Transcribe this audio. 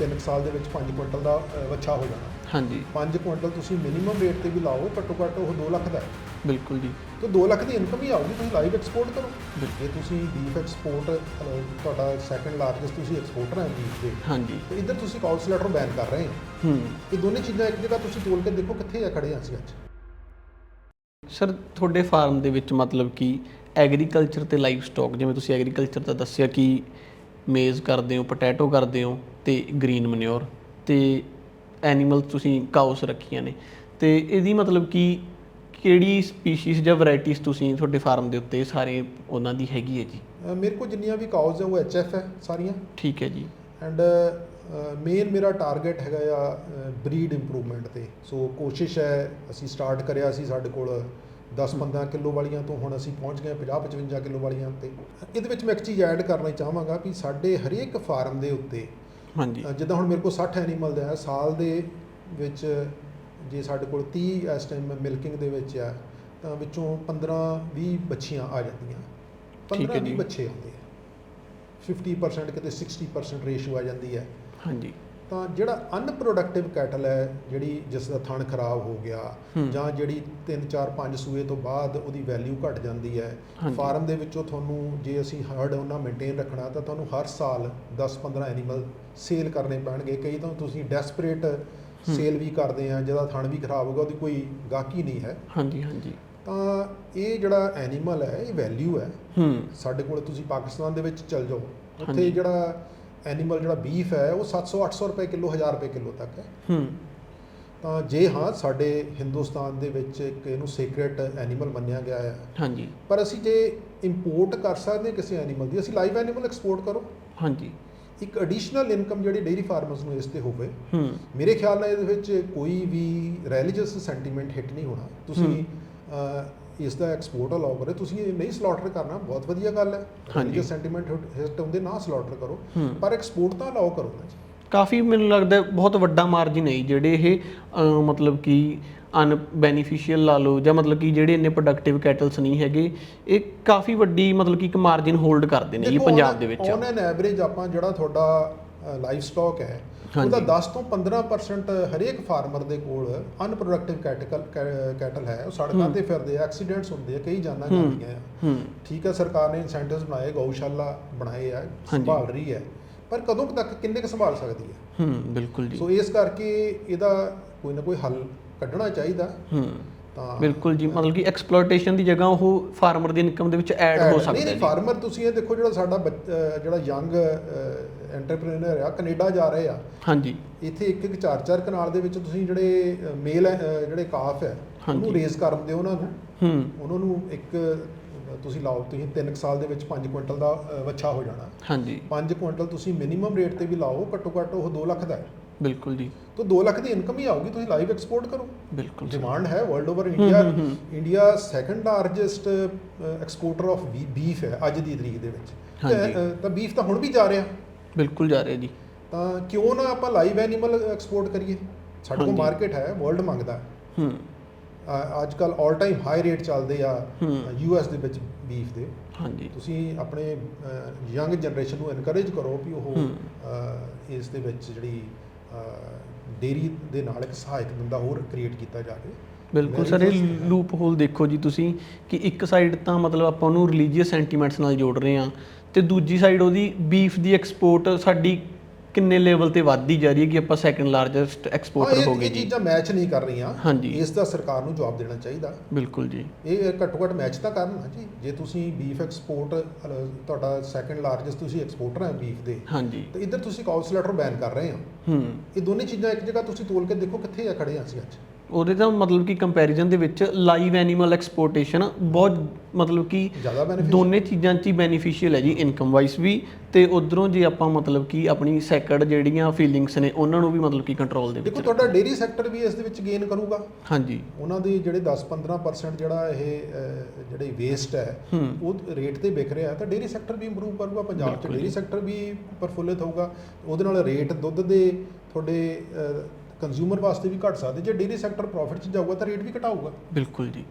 3 ਸਾਲ ਦੇ ਵਿੱਚ 5 ਕੁਇੰਟਲ ਦਾ ਅ, ਵੱਛਾ ਹੋ ਜਾਣਾ। ਹਾਂਜੀ। 5 ਕੁਇੰਟਲ ਤੁਸੀਂ ਮਿਨੀਮਮ ਰੇਟ ਤੇ ਵੀ ਲਾਓ ਘੱਟੋ ਘੱਟ ਉਹ 2 ਲੱਖ ਦਾ ਹੈ। ਬਿਲਕੁਲ ਜੀ। ਤੇ 2 ਲੱਖ ਦੀ ਇਨਕਮ ਹੀ ਆਊਗੀ ਤੁਸੀਂ ਲਾਈਵ ਐਕਸਪੋਰਟ ਕਰੋ। ਜੇ ਤੁਸੀਂ ਬੀਫ ਐਕਸਪੋਰਟ ਤੁਹਾਡਾ ਸੈਕੰਡ ਲਾਰਜੈਸਟ ਤੁਸੀਂ ਐਕਸਪੋਰਟਰ ਹੈ ਬੀਫ ਦੇ। ਹਾਂਜੀ। ਤੇ ਇੱਧਰ ਤੁਸੀਂ ਕਾਉਂਸਲਰ ਬੈਨ ਕਰ ਰਹੇ ਹੋ। ਹੂੰ। ਇਹ ਦੋਨੇ ਚੀਜ਼ਾਂ ਇੱਕ ਜਗ੍ਹਾ ਤੁਸੀਂ ਤੋਲ ਕੇ ਦੇਖੋ ਕਿੱਥੇ ਆ ਖੜੇ ਹਾਂ ਅਸੀਂ ਅੱਜ। ਸਰ ਤੁਹਾਡੇ ਫਾਰਮ ਦੇ ਵਿੱਚ ਮਤਲਬ ਕਿ ਐਗਰੀਕਲਚਰ ਤੇ ਲਾਈਵ ਸਟਾਕ ਜਿਵੇਂ ਤੁਸੀਂ ਐਗਰੀਕਲਚਰ ਦਾ ਦੱਸਿਆ ਕਿ ਮੇਜ਼ ਕਰਦੇ ਹੋ ਪੋਟੈਟੋ ਕਰਦੇ ਹੋ ਤੇ ਗ੍ਰੀਨ ਮਨਿਓਰ ਤੇ ਐਨੀਮਲ ਤੁਸੀਂ ਕਾਉਸ ਰੱਖੀਆਂ ਨੇ। ਤੇ ਇਹਦੀ ਮਤਲਬ ਕਿ ਕਿਹੜੀ ਸਪੀਸੀਜ਼ ਜਾਂ ਵੈਰਾਈਟੀਜ਼ ਤੁਸੀਂ ਤੁਹਾਡੇ ਫਾਰਮ ਦੇ ਉੱਤੇ ਸਾਰੇ ਉਹਨਾਂ ਦੀ ਹੈਗੀ ਹੈ ਜੀ? ਮੇਰੇ ਕੋਲ ਜਿੰਨੀਆਂ ਵੀ ਕਾਉਜ਼ ਹੈ ਉਹ ਐਚਐਫ ਹੈ ਸਾਰੀਆਂ। ਠੀਕ ਹੈ ਜੀ। ਐਂਡ ਮੇਨ ਮੇਰਾ ਟਾਰਗੇਟ ਹੈਗਾ ਆ ਬਰੀਡ ਇੰਪਰੂਵਮੈਂਟ ਤੇ। ਸੋ ਕੋਸ਼ਿਸ਼ ਹੈ ਅਸੀਂ ਸਟਾਰਟ ਕਰਿਆ ਸੀ ਸਾਡੇ ਕੋਲ 10-15 ਕਿਲੋ ਵਾਲੀਆਂ ਤੋਂ ਹੁਣ ਅਸੀਂ ਪਹੁੰਚ ਗਏ 50-55 ਕਿਲੋ ਵਾਲੀਆਂ ਤੇ। ਇਹਦੇ ਵਿੱਚ ਮੈਂ ਇੱਕ ਚੀਜ਼ ਐਡ ਕਰਨਾ ਚਾਹਾਂਗਾ ਕਿ ਸਾਡੇ ਹਰੇਕ ਫਾਰਮ ਦੇ ਉੱਤੇ ਹਾਂਜੀ। ਜਿੱਦਾਂ ਹੁਣ ਮੇਰੇ ਕੋਲ 60 ਐਨੀਮਲ ਦਾ ਹੈ ਸਾਲ ਦੇ ਵਿੱਚ ਜੇ ਸਾਡੇ ਕੋਲ 30 ਇਸ ਟਾਈਮ ਮਿਲਕਿੰਗ ਦੇ ਵਿੱਚ ਆ ਤਾਂ ਵਿੱਚੋਂ 15-20 ਬੱਚੀਆਂ ਆ ਜਾਂਦੀਆਂ। ਠੀਕ ਹੈ 15-20 ਜੀ। ਬੱਚੇ ਆਉਂਦੇ ਆ। 50% ਕਿਤੇ 60% ਰੇਸ਼ੋ ਆ ਜਾਂਦੀ ਹੈ। ਹਾਂਜੀ। ਤਾਂ ਜਿਹੜਾ ਅਨਪ੍ਰੋਡਕਟਿਵ ਕੈਟਲ ਹੈ ਜਿਹੜੀ ਜਿਸ ਦਾ ਥਣ ਖਰਾਬ ਹੋ ਗਿਆ। ਜਾਂ ਜਿਹੜੀ 3 4 5 ਸੂਏ ਤੋਂ ਬਾਅਦ ਉਹਦੀ ਵੈਲਿਊ ਘਟ ਜਾਂਦੀ ਹੈ। ਫਾਰਮ ਦੇ ਵਿੱਚੋਂ ਤੁਹਾਨੂੰ ਜੇ ਅਸੀਂ ਹਰਡ ਉਹਨਾਂ ਮੇਨਟੇਨ ਰੱਖਣਾ ਤਾਂ ਤੁਹਾਨੂੰ ਹਰ ਸਾਲ 10 15 ਐਨੀਮਲ ਸੇਲ ਕਰਨੇ ਪੈਣਗੇ ਕਈ ਤਾਂ ਤੁਸੀਂ ਡੈਸਪਰੇਟ ਸੇਲ ਵੀ ਕਰਦੇ ਆ ਜਿਹਦਾ ਥਣ ਵੀ ਖਰਾਬ ਹੋ ਗਿਆ ਉਹਦੀ ਕੋਈ ਗਾਹਕੀ ਨਹੀਂ ਹੈ ਹਾਂਜੀ ਹਾਂਜੀ ਤਾਂ ਇਹ ਜਿਹੜਾ ਐਨੀਮਲ ਹੈ ਇਹ ਵੈਲਿਊ ਹੈ ਹੂੰ ਸਾਡੇ ਕੋਲ ਤੁਸੀਂ ਪਾਕਿਸਤਾਨ ਦੇ ਵਿੱਚ ਚਲ ਜਾਓ ਉੱਥੇ। ਜਿਹੜਾ ਐਨੀਮਲ ਜਿਹੜਾ ਬੀਫ ਹੈ ਉਹ 700 800 ਰੁਪਏ ਕਿਲੋ 1000 ਰੁਪਏ ਕਿਲੋ ਤੱਕ ਹੈ। ਹੂੰ। ਤਾਂ ਜੇ ਹਾਂ ਸਾਡੇ ਹਿੰਦੁਸਤਾਨ ਦੇ ਵਿੱਚ ਇੱਕ ਇਹਨੂੰ ਸੀਕ੍ਰੇਟ ਐਨੀਮਲ ਮੰਨਿਆ ਗਿਆ ਹੈ। ਹਾਂਜੀ। ਪਰ ਅਸੀਂ ਜੇ ਇੰਪੋਰਟ ਕਰ ਸਕਦੇ ਕਿਸੇ ਐਨੀਮਲ ਦੀ ਅਸੀਂ ਲਾਈਵ ਐਨੀਮਲ ਐਕਸਪੋਰਟ ਕਰੋ। ਹਾਂਜੀ। ਇੱਕ ਐਡੀਸ਼ਨਲ ਇਨਕਮ ਜਿਹੜੀ ਡੇਰੀ ਫਾਰਮਰਸ ਨੂੰ ਇਸ ਤੇ ਹੋਵੇ ਹੂੰ। ਮੇਰੇ ਖਿਆਲ ਨਾਲ ਇਹਦੇ ਵਿੱਚ ਕੋਈ ਵੀ ਰਿਲੀਜੀਅਸ ਸੈਂਟੀਮੈਂਟ ਹਿੱਟ ਨਹੀਂ ਹੋਣਾ। ਤੁਸੀਂ ਇਸ ਦਾ ਐਕਸਪੋਰਟ ਅਲਾਉ ਕਰੇ। ਤੁਸੀਂ ਇਹ ਨਹੀਂ ਸਲਾਟਰ ਕਰਨਾ ਬਹੁਤ ਵਧੀਆ ਗੱਲ ਹੈ। ਰਿਲੀਜੀਅਸ ਸੈਂਟੀਮੈਂਟ ਹਿੱਟ ਹੁੰਦੇ ਨਾ ਸਲਾਟਰ ਕਰੋ। ਪਰ ਐਕਸਪੋਰਟ ਤਾਂ ਅਲਾਉ ਕਰੋ ਨਾ ਜੀ। ਕਾਫੀ ਮੈਨੂੰ ਲੱਗਦਾ ਬਹੁਤ ਵੱਡਾ ਮਾਰਜਿਨ ਹੈ ਜੀ, ਜਿਹੜੇ ਇਹ ਮਤਲਬ ਕਿ ਅਨ ਬੈਨੀਫੀਸ਼ੀਅਲ ਲਾ ਲਓ ਜਾਂ ਮਤਲਬ ਕਿ ਜਿਹੜੇ ਇੰਨੇ ਪ੍ਰੋਡਕਟਿਵ ਕੈਟਲਸ ਨਹੀਂ ਹੈਗੇ ਇਹ ਕਾਫੀ ਵੱਡੀ ਮਤਲਬ ਕਿ ਇੱਕ ਮਾਰਜਿਨ ਹੋਲਡ ਕਰਦੇ ਨੇ ਜੀ ਪੰਜਾਬ ਦੇ ਵਿੱਚ। ਔਨ ਐਨ ਐਵਰੇਜ ਆਪਾਂ ਜਿਹੜਾ ਤੁਹਾਡਾ ਲਾਈਫ ਸਟਾਕ ਹੈ। ਉਹਦਾ 10 ਤੋਂ 15% ਹਰੇਕ ਫਾਰਮਰ ਦੇ ਕੋਲ ਅਨਪ੍ਰੋਡਕਟਿਵ ਕੈਟਲ ਕੈਟਲ ਹੈ। ਉਹ ਸੜਕਾਂ ਤੇ ਫਿਰਦੇ ਆ ਐਕਸੀਡੈਂਟਸ ਹੁੰਦੇ ਆ ਕਈ ਜਾਨਾਂ ਜਾਂਦੀਆਂ ਆ। ਠੀਕ ਹੈ ਸਰਕਾਰ ਨੇ ਇਨਸੈਂਟਿਵਸ ਬਣਾਏ ਗਊਸ਼ਾਲਾ ਬਣਾਏ ਆ ਸੰਭਾਲ ਰਹੀ ਹੈ। ਪਰ ਕਦੋਂ ਤੱਕ ਕਿੰਨੇ ਕੁ ਸੰਭਾਲ ਸਕਦੀ ਹੈ? ਹੂੰ ਬਿਲਕੁਲ ਜੀ। ਸੋ ਇਸ ਕਰਕੇ ਇਹਦਾ ਕੋਈ ਨਾ ਕੋਈ ਹੱਲ ਕੱਢਣਾ ਚਾਹੀਦਾ। ਹੂੰ। ਬਿਲਕੁਲ ਜੀ ਮਤਲਬ ਕਿ ਐਕਸਪਲੋਇਟੇਸ਼ਨ ਦੀ ਜਗ੍ਹਾ ਉਹ ਫਾਰਮਰ ਦੀ ਇਨਕਮ ਦੇ ਵਿੱਚ ਐਡ ਹੋ ਨਹੀਂ ਸਕਦਾ ਨਹੀਂ ਹੈ ਜੀ। ਫਾਰਮਰ ਤੁਸੀਂ ਇਹ ਦੇਖੋ ਜਿਹੜਾ ਸਾਡਾ ਜਿਹੜਾ ਯੰਗ ਐਂਟਰਪ੍ਰੀਨਰ ਆ ਕੈਨੇਡਾ ਜਾ ਰਹੇ ਆ। ਹਾਂਜੀ। ਇੱਥੇ ਇੱਕ ਇੱਕ ਚਾਰ ਚਾਰ ਕਨਾਲ ਦੇ ਵਿੱਚ ਤੁਸੀਂ ਜਿਹੜੇ ਮੇਲ ਜਿਹੜੇ ਕਾਫ ਹੈ ਉਹਨੂੰ। ਰੇਜ਼ ਕਰਨ ਦਿਓ ਉਹਨਾਂ ਨੂੰ। ਹੂੰ। ਉਹਨਾਂ ਨੂੰ ਇੱਕ ਤੁਸੀਂ ਲਾਓ ਤੁਸੀਂ 3 ਸਾਲ ਦੇ ਵਿੱਚ 5 ਕੁਇੰਟਲ ਦਾ ਵੱਛਾ ਹੋ ਜਾਣਾ। ਹਾਂਜੀ। 5 ਕੁਇੰਟਲ ਤੁਸੀਂ ਮਿਨੀਮਮ ਰੇਟ ਤੇ ਵੀ ਲਾਓ ਘੱਟੋ ਘੱਟ ਉਹ 2 ਲੱਖ ਦਾ ਹੈ। ਬਿਲਕੁਲ ਜੀ ਤਾਂ 2 ਲੱਖ ਦੀ ਇਨਕਮ ਹੀ ਆਊਗੀ ਤੁਸੀਂ ਲਾਈਵ ਐਕਸਪੋਰਟ ਕਰੋ ਬਿਲਕੁਲ। ਡਿਮਾਂਡ ਹੈ world over India. India second largest exporter of beef ਹੈ ਅੱਜ ਦੀ ਤਰੀਕ ਦੇ ਵਿੱਚ। ਤੇ, ਬੀਫ ਤਾਂ ਹੁਣ ਵੀ ਜਾ ਰਿਹਾ ਬਿਲਕੁਲ ਜਾ ਰਿਹਾ ਜੀ ਤਾਂ ਕਿਉਂ ਨਾ ਆਪਾਂ ਲਾਈਵ ਐਨੀਮਲ ਐਕਸਪੋਰਟ ਕਰੀਏ ਸਾਡੇ ਕੋਲ। ਮਾਰਕੀਟ ਹੈ ਵਰਲਡ ਮੰਗਦਾ ਹੈ। ਅੱਜ ਕੱਲ ਆਲ ਟਾਈਮ ਹਾਈ ਰੇਟ ਚੱਲਦੇ ਆ। ਯੂ ਐਸ ਦੇ ਵਿੱਚ ਬੀਫ ਦੇ ਹਾਂਜੀ ਤੁਸੀਂ ਆਪਣੇ ਯੰਗ ਜਨਰੇਸ਼ਨ ਨੂੰ ਐਨਕਰੇਜ ਕਰੋ ਵੀ ਉਹ ਇਸ ਦੇ ਵਿੱਚ ਜਿਹੜੀ ਡੇਰੀ ਦੇ ਨਾਲ ਇੱਕ ਸਹਾਇਕ ਧੰਦਾ ਹੋਰ ਕ੍ਰੀਏਟ ਕੀਤਾ ਜਾਵੇ। ਬਿਲਕੁਲ ਸਰ ਇਹ ਲੂਪ ਹੋਲ ਦੇਖੋ ਜੀ ਤੁਸੀਂ ਕਿ ਇੱਕ ਸਾਈਡ ਤਾਂ ਮਤਲਬ ਆਪਾਂ ਉਹਨੂੰ ਰਿਲੀਜੀਅਸ ਸੈਂਟੀਮੈਂਟਸ ਨਾਲ ਜੋੜ ਰਹੇ ਹਾਂ ਤੇ ਦੂਜੀ ਸਾਈਡ ਉਹਦੀ ਬੀਫ ਦੀ ਐਕਸਪੋਰਟ ਸਾਡੀ ਕਿੰਨੇ ਲੈਵਲ ਤੇ ਵੱਧਦੀ ਜਾ ਰਹੀ ਹੈ ਕਿ ਆਪਾਂ ਸੈਕੰਡ ਲਾਰਜੈਸਟ ਐਕਸਪੋਰਟਰ ਇਹ ਹੋ ਗਏ ਇਹ ਜੀ? ਚੀਜ਼ਾਂ ਮੈਚ ਨਹੀਂ ਕਰ ਰਹੀਆਂ। ਹਾਂਜੀ। ਇਸ ਦਾ ਸਰਕਾਰ ਨੂੰ ਜਵਾਬ ਦੇਣਾ ਚਾਹੀਦਾ। ਬਿਲਕੁਲ ਜੀ। ਇਹ ਘੱਟੋ ਘੱਟ ਮੈਚ ਤਾਂ ਕਰਨ ਜੀ ਜੇ ਤੁਸੀਂ ਬੀਫ ਐਕਸਪੋਰਟ ਤੁਹਾਡਾ ਸੈਕੰਡ ਲਾਰਜੈਸਟ ਤੁਸੀਂ ਐਕਸਪੋਰਟਰ ਹੈ ਬੀਫ ਦੇ। ਹਾਂਜੀ। ਤੇ ਇੱਧਰ ਤੁਸੀਂ ਕਾਉਂਸਲਰ ਬੈਨ ਕਰ ਰਹੇ ਹੋ। ਹੂੰ। ਇਹ ਦੋਨੇ ਚੀਜ਼ਾਂ ਇੱਕ ਜਗ੍ਹਾ ਤੁਸੀਂ ਤੋਲ ਕੇ ਦੇਖੋ ਕਿੱਥੇ ਆ ਖੜੇ ਹਾਂ ਅਸੀਂ ਅੱਜ। ਉਹਦੇ ਤਾਂ ਮਤਲਬ ਕਿ ਕੰਪੈਰੀਜ਼ਨ ਦੇ ਵਿੱਚ ਲਾਈਵ ਐਨੀਮਲ ਐਕਸਪੋਰਟੇਸ਼ਨ ਬਹੁਤ ਮਤਲਬ ਕਿ ਦੋਨੇ ਚੀਜ਼ਾਂ 'ਚ ਹੀ ਬੈਨੀਫੀਸ਼ੀਅਲ ਹੈ ਜੀ ਇਨਕਮ ਵਾਈਜ਼ ਵੀ ਤੇ ਉਧਰੋਂ ਜੇ ਆਪਾਂ ਮਤਲਬ ਕਿ ਆਪਣੀ ਸੈਕੰਡ ਜਿਹੜੀਆਂ ਫੀਲਿੰਗਸ ਨੇ ਉਹਨਾਂ ਨੂੰ ਵੀ ਮਤਲਬ ਕਿ ਕੰਟਰੋਲ ਦੇ ਵਿੱਚ ਦੇਖੋ ਤੁਹਾਡਾ ਡੇਰੀ ਸੈਕਟਰ ਵੀ ਇਸ ਦੇ ਵਿੱਚ ਗੇਨ ਕਰੂਗਾ। ਹਾਂਜੀ। ਉਹਨਾਂ ਦੀ ਜਿਹੜੇ 10-15% ਜਿਹੜਾ ਇਹ ਜਿਹੜੇ ਵੇਸਟ ਹੈ ਉਹ ਰੇਟ ਤੇ ਵਿਕ ਰਿਹਾ ਤਾਂ ਡੇਰੀ ਸੈਕਟਰ ਵੀ ਇੰਪਰੂਵ ਕਰੂਗਾ। ਪੰਜਾਬ 'ਚ ਡੇਰੀ। ਸੈਕਟਰ ਵੀ ਪ੍ਰਫੁੱਲਿਤ ਹੋਊਗਾ। ਉਹਦੇ ਨਾਲ ਰੇਟ ਦੁੱਧ ਦੇ ਤੁਹਾਡੇ ਕੰਜ਼ਿਊਮਰ ਵਾਸਤੇ ਵੀ ਘਟ ਸਕਦੇ, ਜੇ ਡੇਰੀ ਸੈਕਟਰ ਪ੍ਰੋਫਿਟ 'ਚ ਜਾਊਗਾ ਤਾਂ ਰੇਟ ਵੀ ਘਟਾਊਗਾ। ਬਿਲਕੁਲ ਜੀ।